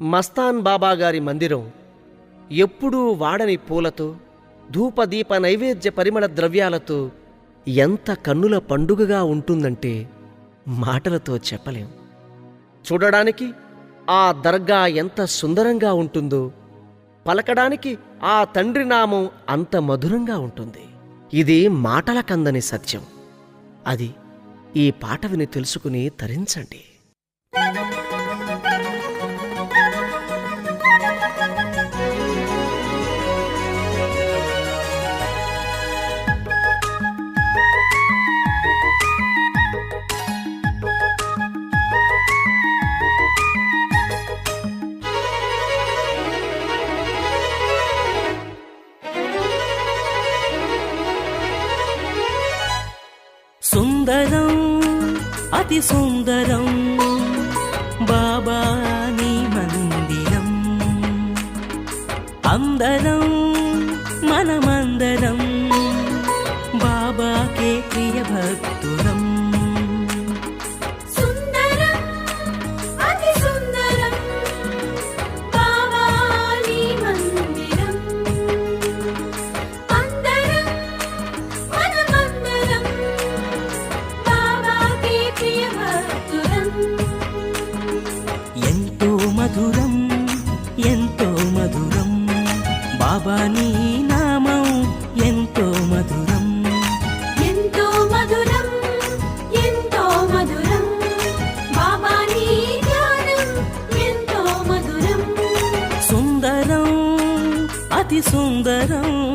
మస్తాన్ బాబా గారి మందిరం ఎప్పుడూ వాడని పూలతో ధూపదీప నైవేద్య పరిమళ ద్రవ్యాలతో ఎంత కన్నుల పండుగగా ఉంటుందంటే మాటలతో చెప్పలేం. చూడడానికి ఆ దర్గా ఎంత సుందరంగా ఉంటుందో పలకడానికి ఆ తండ్రి నామం అంత మధురంగా ఉంటుంది. ఇది మాటల కందని సత్యం. అది ఈ పాట విని తెలుసుకుని తరించండి. సుందరం అతి సుందరం బాబా మందిరం. అందరం మధురం ఎంతో మధురం. బాబా నీ నామం ఎంతో మధురం. ఎంతో మధురం ఎంతో మధురం. బాబాని ధ్యానం ఎంతో మధురం. సుందరం అతి సుందరం.